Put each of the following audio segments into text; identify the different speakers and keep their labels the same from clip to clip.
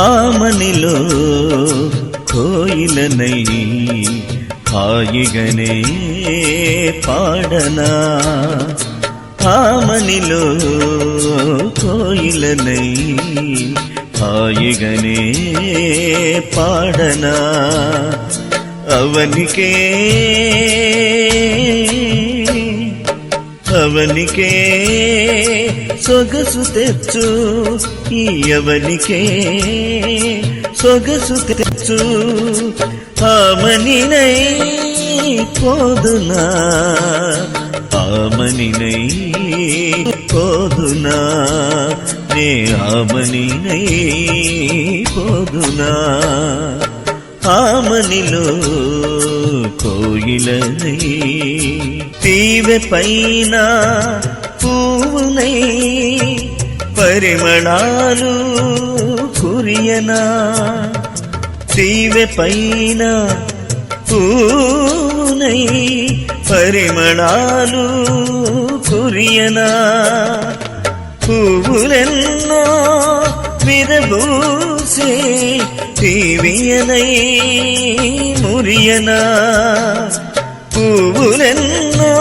Speaker 1: ఆమనిలో కోయిలనై హాయిగనే పాడనా? ఆమనిలో కోయిలనై హాయిగనే పాడనా? అవనికే అవనికే సొగసు తెచ్చు ఎవరికే సొగసు తెచ్చు ఆమనినై పోదునా. ఆమనినై కోదునా నే ఆమనినై కోదునా ఆమనిలో కోయిలనై తీవె పైన పువ్వునై పరిమళాలు కురియనా తీవె పైన పూనై పరిమళాలు కురియనా పువ్వులెన్నో విరబూసే తీవియనై మురియనా పువ్వులెన్నో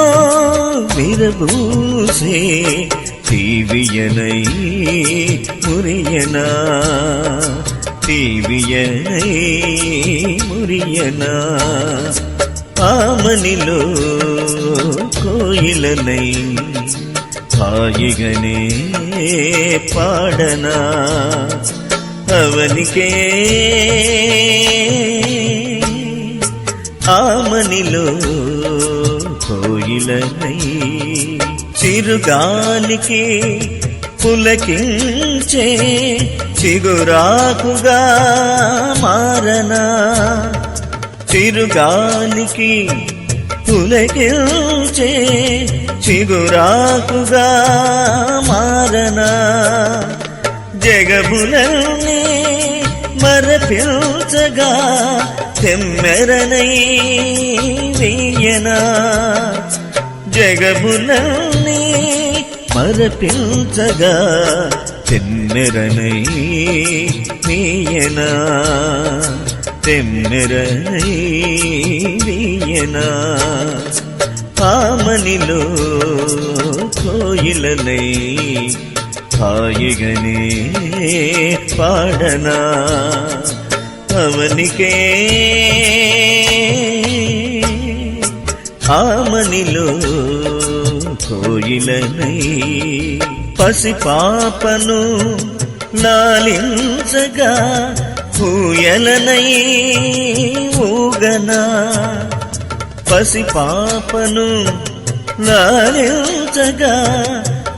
Speaker 1: విరబూసే తీవియనై మురియనా తీవియనై మురియనా ఆమనిలో కోయిలనై హాయిగనే పాడనా అవనికే ఆమనిలో కోయిలనై చిరుగాలికి పులకించే చిగురాకుగా మారనా చిరుగాలికి పులకించే చిగురాకుగా మారనా జగములనే మరపించగా తెమ్మెరనై వెయ్యనా జగములనే మరపించగా తెమ్మెరనై నీయనా తెమ్మెరనై నీయనా. పామనిలో కోయిలనై హాయిగనే పాడనా అవనికే ఆమనిలో కోయిలనై పసిపాపను నాలించగా పూయలనై ఊగనా. పసిపాపను నాలించగా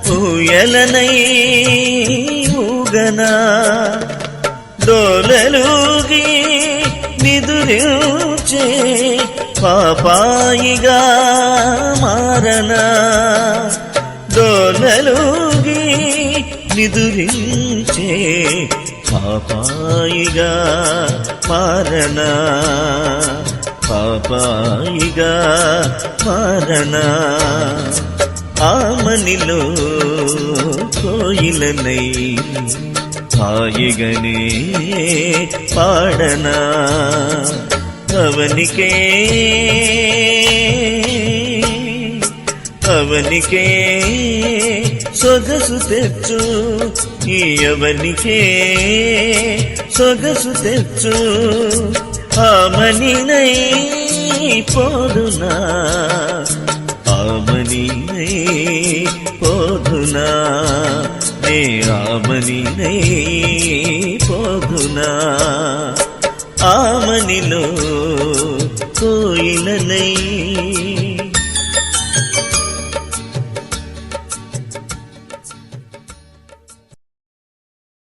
Speaker 1: పూయలనై ఊగనా. డోలలుగి నిదురించే పాపాయిగా మారనా. దోలలోగి నిదురించే పాపాయిగా మారనా. పాపాయిగా మారనా. ఆమనిలో కోయిలనై హాయిగనే పాడనా. అవనికే అవనికే సొగసు తెచ్చు ఈ అవనికే సొగసు తెచ్చు ఆమనినై పోదునా ఆమనినై పోదునా నే ఆమనినై పోదునా. ఆమనిలో కోయిలనై